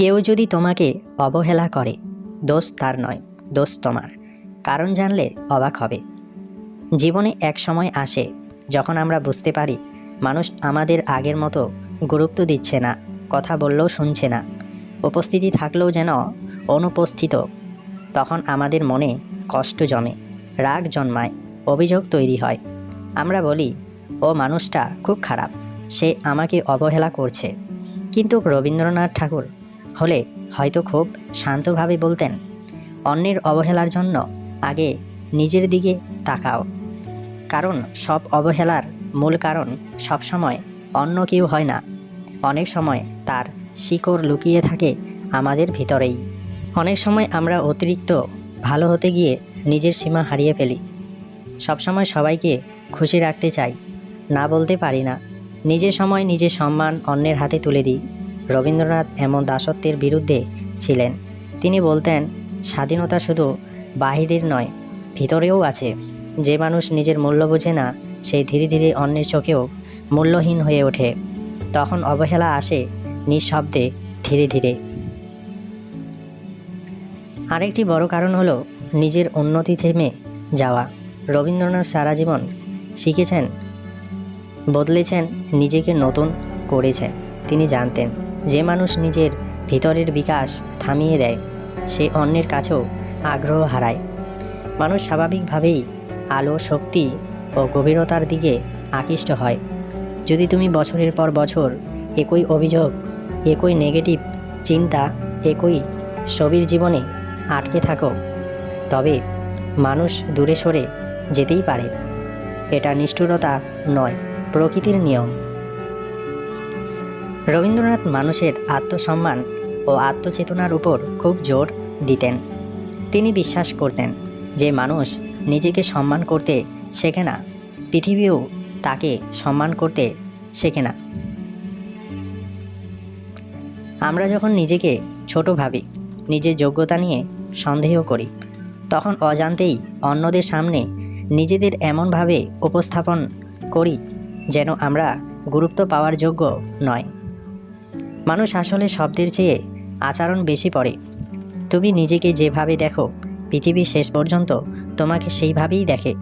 কেউ যদি তোমাকে অবহেলা করে, দোষ তার নয়, দোষ তোমার। কারণ জানলে অবাক হবে। জীবনে এক সময় আসে, যখন আমরা বুঝতে পারি, মানুষ আমাদের আগের মতো গুরুত্ব দিচ্ছে না, কথা বললেও শুনছে না। উপস্থিতি থাকলেও যেন অনুপস্থিত, তখন আমাদের মনে কষ্ট জমে, রাগ জন্মায়, অভিযোগ তৈরি হয়। আমরা বলি, ও মানুষটা খুব খারাপ, সে আমাকে অবহেলা করছে। কিন্তু রবীন্দ্রনাথ ঠাকুর হলে হয়তো খুব শান্তভাবে বলতেন, অন্যের অবহেলার জন্য আগে নিজের দিকে তাকাও। কারণ সব অবহেলার মূল কারণ সবসময় অন্য কেউ হয় না। অনেক সময় তার শিকড় লুকিয়ে থাকে আমাদের ভিতরেই। অনেক সময় আমরা অতিরিক্ত ভালো হতে গিয়ে নিজের সীমা হারিয়ে ফেলি। সবসময় সবাইকে খুশি রাখতে চাই। না বলতে পারি না। নিজের সময় নিজের সম্মান অন্যের হাতে তুলে দিই। রবীন্দ্রনাথ এমন দাসত্বের বিরুদ্ধে ছিলেন। তিনি বলতেন, স্বাধীনতা শুধু বাহিরের নয়, ভিতরেও আছে। যে মানুষ নিজের মূল্য বোঝে না সেই ধীরে ধীরে অন্যের চোখেও মূল্যহীন হয়ে ওঠে। তখন অবহেলা আসে নিঃশব্দে ধীরে ধীরে। আরেকটি বড় কারণ হলো নিজের উন্নতি থেমে যাওয়া। রবীন্দ্রনাথ সারা জীবন শিখেছেন, বদলেছেন, নিজেকে নতুন করেছেন। তিনি জানতেন যে মানুষ নিজের ভিতরের বিকাশ থামিয়ে দেয়, সে অন্যের কাছেও আগ্রহ হারায়। মানুষ স্বাভাবিকভাবেই আলো, শক্তি ও গভীরতার দিকে আকৃষ্ট হয়। যদি তুমি বছরের পর বছর একই অভিযোগ, একই নেগেটিভ চিন্তা, একই ছবির জীবনে আটকে থাকো, তবে মানুষ দূরে সরে যেতেই পারে। এটা নিষ্ঠুরতা নয়, প্রকৃতির নিয়ম। রবীন্দ্রনাথ মানুষের আত্মসম্মান ও আত্মচেতনার উপর খুব জোর দিতেন। তিনি বিশ্বাস করতেন যে মানুষ নিজেকে সম্মান করতে শেখে না, পৃথিবীও তাকে সম্মান করতে শেখে না। আমরা যখন নিজেকে ছোট ভাবি, নিজের যোগ্যতা নিয়ে সন্দেহ করি, তখন অজান্তেই অন্যদের সামনে নিজেদের এমনভাবে উপস্থাপন করি যেন আমরা গুরুত্ব পাওয়ার যোগ্য নয়। মানুষ আসলে শব্দের চেয়ে আচরণ বেশি পড়ে। তুমি নিজেকে যেভাবে দেখো, পৃথিবীর শেষ পর্যন্ত তোমাকে সেইভাবেই দেখে।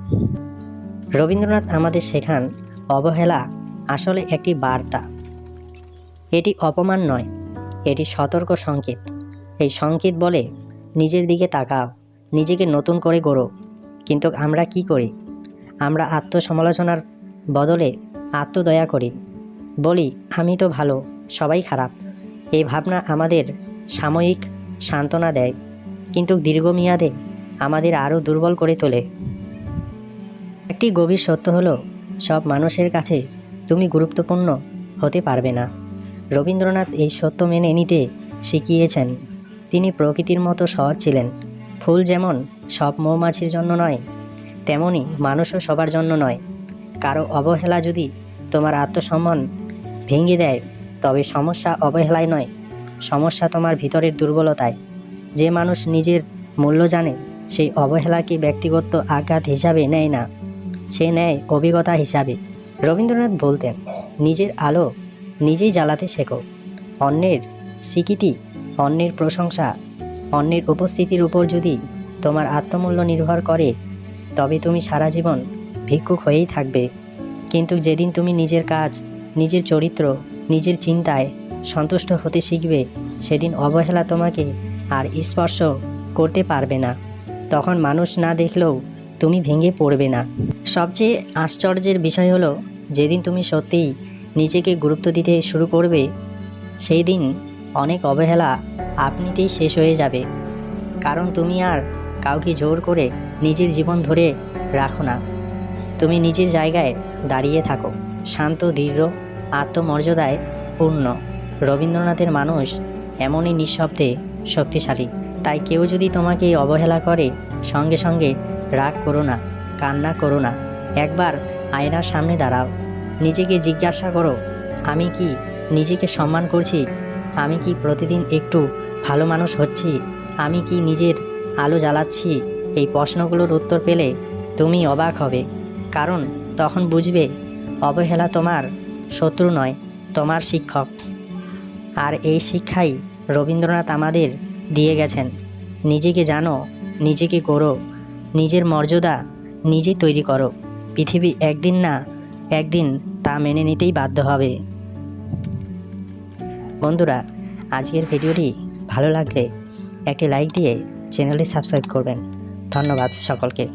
রবীন্দ্রনাথ আমাদের শেখান, অবহেলা আসলে একটি বার্তা। এটি অপমান নয়, এটি সতর্ক সংকেত। এই সংকেত বলে, নিজের দিকে তাকাও, নিজেকে নতুন করে গড়ো। কিন্তু আমরা কি করি? আমরা আত্মসমালোচনার বদলে আত্মদয়া করি। বলি, আমি তো ভালো। সবাই খারাপ। এই ভাবনা আমাদের সাময়িক সান্ত্বনা দেয়, কিন্তু দীর্ঘমেয়াদে আমাদের আরও দুর্বল করে তোলে। একটি গভীর সত্য হলো, সব মানুষের কাছে তুমি গুরুত্বপূর্ণ হতে পারবে না। রবীন্দ্রনাথ এই সত্য মেনে নিতে শিখিয়েছেন। তিনি প্রকৃতির মতো সহজ ছিলেন। ফুল যেমন সব মৌমাছির জন্য নয়, তেমনি মানুষও সবার জন্য নয়। কারও অবহেলা যদি তোমার আত্মসম্মান ভেঙে দেয় তবে সমস্যা অবহেলায় নয়। সমস্যা তোমার ভিতরের দুর্বলতায়। যে মানুষ নিজের মূল্য জানে, সেই অবহেলাকে ব্যক্তিগত আঘাত হিসাবে নেয় না। সে নেয় অভিজ্ঞতা হিসাবে। রবীন্দ্রনাথ বলতেন, নিজের আলো নিজেই জ্বালাতে শেখো। অন্যের স্বীকৃতি, অন্যের প্রশংসা, অন্যের উপস্থিতির উপর যদি তোমার আত্মমূল্য নির্ভর করে, তবে তুমি সারা জীবন ভিক্ষুক হয়েই থাকবে। কিন্তু যেদিন তুমি নিজের কাজ, নিজের চরিত্র নিজের চিন্তায় সন্তুষ্ট হতে শিখবে, সেদিন অবহেলা তোমাকে আর স্পর্শ করতে পারবে না। তখন মানুষ না দেখলেও তুমি ভেঙে পড়বে না। সবচেয়ে আশ্চর্যের বিষয় হলো, যেদিন তুমি সত্যিই নিজেকে গুরুত্ব দিতে শুরু করবে সেই দিন অনেক অবহেলা আপনিতেই শেষ হয়ে যাবে। কারণ তুমি আর কাউকে জোর করে নিজের জীবন ধরে রাখো না। তুমি নিজের জায়গায় দাঁড়িয়ে থাকো, শান্ত, দৃঢ় আত্মমর্যাদায় পূর্ণ। রবীন্দ্রনাথের মানুষ এমনই নিঃশব্দে শক্তিশালী। তাই কেউ যদি তোমাকে অবহেলা করে, সঙ্গে সঙ্গে রাগ করো না, কান্না করো না। একবার আয়নার সামনে দাঁড়াও। নিজেকে জিজ্ঞাসা করো, আমি কি নিজেকে সম্মান করছি? আমি কি প্রতিদিন একটু ভালো মানুষ হচ্ছি? আমি কি নিজের আলো জ্বালাচ্ছি? এই প্রশ্নগুলোর উত্তর পেলে তুমি অবাক হবে। কারণ তখন বুঝবে, অবহেলা তোমার শত্রু নয়, তোমার শিক্ষক। আর এই শিক্ষাই রবীন্দ্রনাথ আমাদের দিয়ে গেছেন। নিজেকে জানো, নিজেকে করো নিজের মর্যাদা নিজে তৈরি করো। পৃথিবী একদিন না একদিন তা মেনে নিতেই বাধ্য হবে। বন্ধুরা, আজকের ভিডিওটি ভালো লাগলে একটি লাইক দিয়ে চ্যানেলটি সাবস্ক্রাইব করবেন। ধন্যবাদ সকলকে।